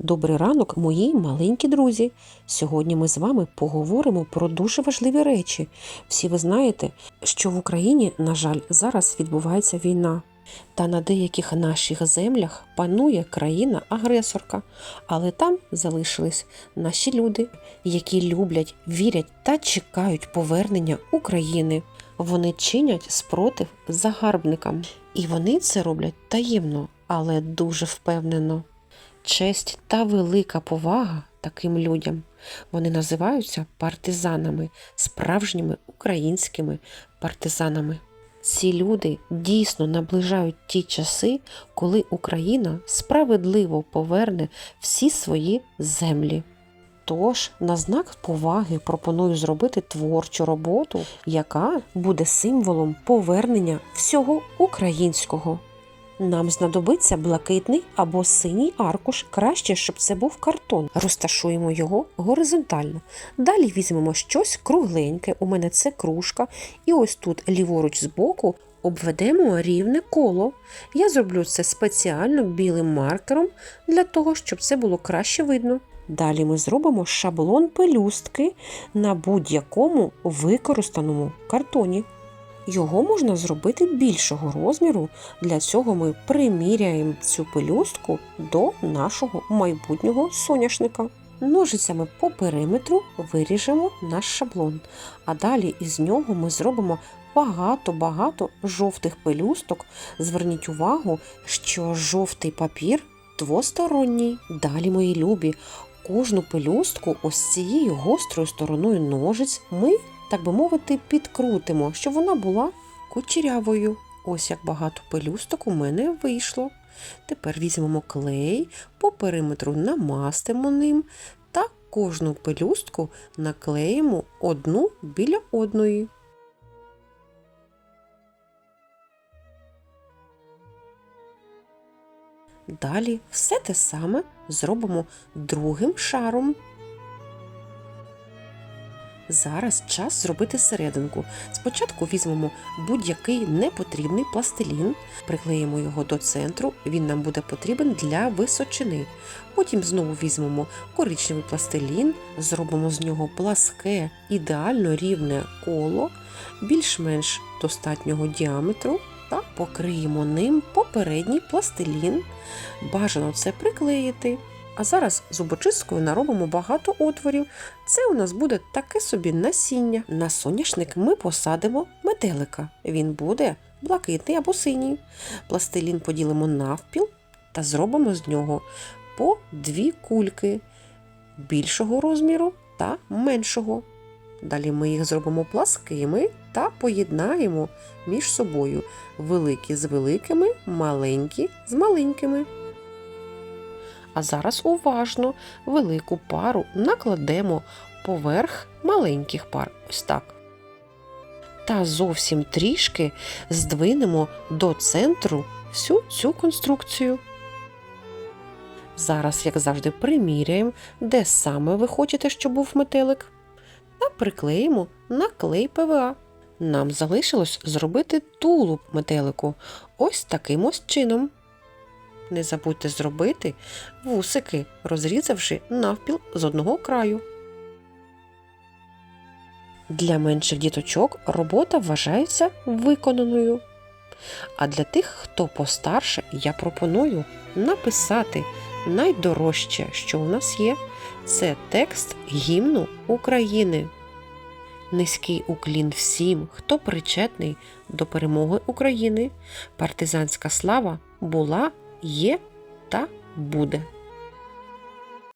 Добрий ранок, мої маленькі друзі. Сьогодні ми з вами поговоримо про дуже важливі речі. Всі ви знаєте, що в Україні, на жаль, зараз відбувається війна. Та на деяких наших землях панує країна-агресорка, але там залишились наші люди, які люблять, вірять та чекають повернення України. Вони чинять спротив загарбникам, і вони це роблять таємно, але дуже впевнено. Честь та велика повага таким людям. Вони називаються партизанами, справжніми українськими партизанами. Ці люди дійсно наближають ті часи, коли Україна справедливо поверне всі свої землі. Тож, на знак поваги пропоную зробити творчу роботу, яка буде символом повернення всього українського. Нам знадобиться блакитний або синій аркуш, краще, щоб це був картон. Розташуємо його горизонтально. Далі візьмемо щось кругленьке, у мене це кружка, і ось тут ліворуч збоку обведемо рівне коло. Я зроблю це спеціально білим маркером для того, щоб це було краще видно. Далі ми зробимо шаблон пелюстки на будь-якому використаному картоні. Його можна зробити більшого розміру. Для цього ми приміряємо цю пелюстку до нашого майбутнього соняшника. Ножицями по периметру виріжемо наш шаблон, а далі із нього ми зробимо багато-багато жовтих пелюсток. Зверніть увагу, що жовтий папір двосторонній. Далі, мої любі, кожну пелюстку ось цією гострою стороною ножиць ми так би мовити, підкрутимо, щоб вона була кучерявою. Ось як багато пелюсток у мене вийшло. Тепер візьмемо клей, по периметру намастимо ним та кожну пелюстку наклеїмо одну біля одної. Далі все те саме зробимо другим шаром. Зараз час зробити серединку. Спочатку візьмемо будь-який непотрібний пластилін, приклеїмо його до центру, він нам буде потрібен для височини. Потім знову візьмемо коричневий пластилін, зробимо з нього пласке, ідеально рівне коло, більш-менш достатнього діаметру. Та покриємо ним попередній пластилін. Бажано це приклеїти. А зараз зубочисткою наробимо багато отворів. Це у нас буде таке собі насіння. На соняшник ми посадимо метелика. Він буде блакитний або синій. Пластилін поділимо навпіл та зробимо з нього по дві кульки більшого розміру та меншого. Далі ми їх зробимо пласкими та поєднаємо між собою великі з великими, маленькі з маленькими. А зараз уважно велику пару накладемо поверх маленьких пар. Ось так. Та зовсім трішки здвинемо до центру всю цю конструкцію. Зараз, як завжди, приміряємо, де саме ви хочете, щоб був метелик, та приклеїмо на клей ПВА. Нам залишилось зробити тулуб метелику ось таким ось чином. Не забудьте зробити вусики, розрізавши навпіл з одного краю. Для менших діточок робота вважається виконаною. А для тих, хто постарше, я пропоную написати найдорожче, що у нас є, це текст гімну України. Низький уклін всім, хто причетний до перемоги України. Партизанська слава була є та буде.